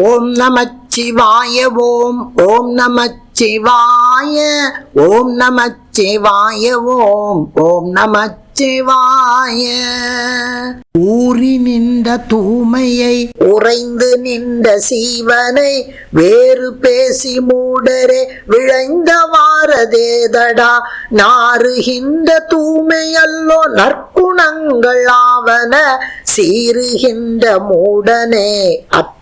ஓம் நம சிவாய ஓம் ஓம் நம சிவாய ஓம் நம சிவாய ஓம் ஓம் நம சிவாய ஊறி நின்ற தூமையை உறைந்து நின்ற சீவனை வேறு பேசி மூடரே விளைந்த வாரதேதடா நாறுகின்ற தூமையல்லோ நற்குணங்கள் ஆவன சீறுகின்ற மூடனே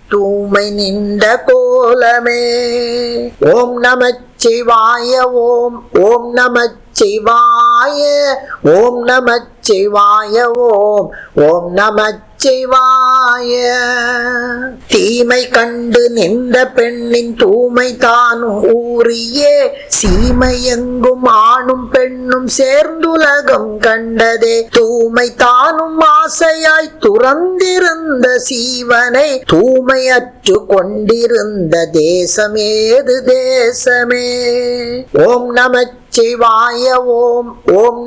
தூமை நின்ற கோலமே. ஓம் நமச்சிவாய ஓம் ஓம் நமச்சிவாய ஓம் நமச்சிவாய ஓம் ஓம் நமச்சிவாய தீமை கண்டு நின்ற பெண்ணின் தூமை தானும் ஊறியே. சீமை எங்கும் ஆணும் பெண்ணும் சேர்ந்துலகம் கண்டதே. தூமை தானும் ஆசையாய் துறந்திருந்த சீவனை. தூமையற்று கொண்டிருந்த தேசமேது தேசமே. ஓம் நமச்சிவாய ஓம் ஓம்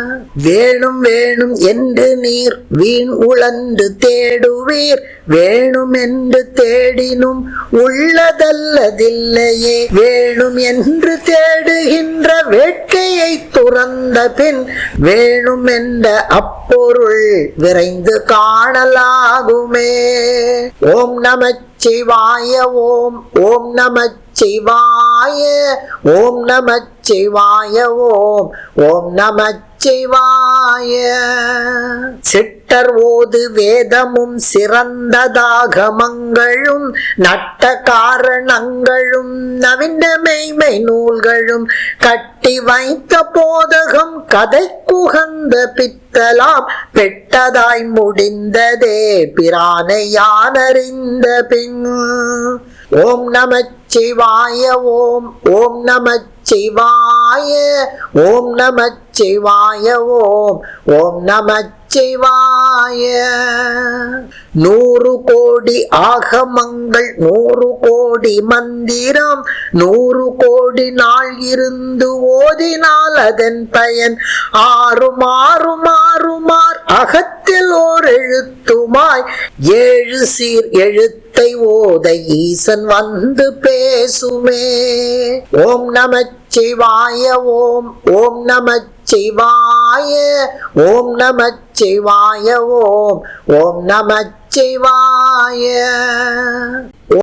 வேணும் வேணும் என்று நீர் வீண் உழந்து தேடுவீர். வேணும் என்று தேடினும் உள்ளதல்லதில்லையே. வேணும் என்று தேடுகின்ற வேட்கையை துறந்த பின் வேணும் என்ற அப்பொருள் விரைந்து காணலாகுமே. ஓம் நமச்சிவாய ஓம் ஓம் நமச்சிவாய ஓம் நமச்சிவாய ஓம் ஓம் நமச் நமச்சிவாய சிட்டர் ஓது வேதமும் சிறந்ததாகமங்களும் நட்ட காரணங்களும் நவீன மெய்மை நூல்களும் கட்டி வைத்த போதகம் கதை குகந்த பித்தலாம் பெட்டதாய் முடிந்ததே பிரானை யானறிந்த பின். ஓம் நம சிவாய ஓம் ஓம் நம சிவாய ஓம் நம சிவாய ஓம் ஓம் நம சிவாய நூறு கோடி ஆகமங்கள் நூறு கோடி மந்திரம் நூறு கோடி நாள் இருந்து ஓதினால் அதன் பயன் ஆறு மாறுமா அகத்தில் ஓர் எழுத்துமாய் ஏழு சீர் எழுத்தை ஓத ஈசன் வந்து பேசுமே. ஓம் நம சிவாய ஓம் ஓம் நம சிவாய ஓம் நம சிவாய ஓம் ஓம் நம சிவாய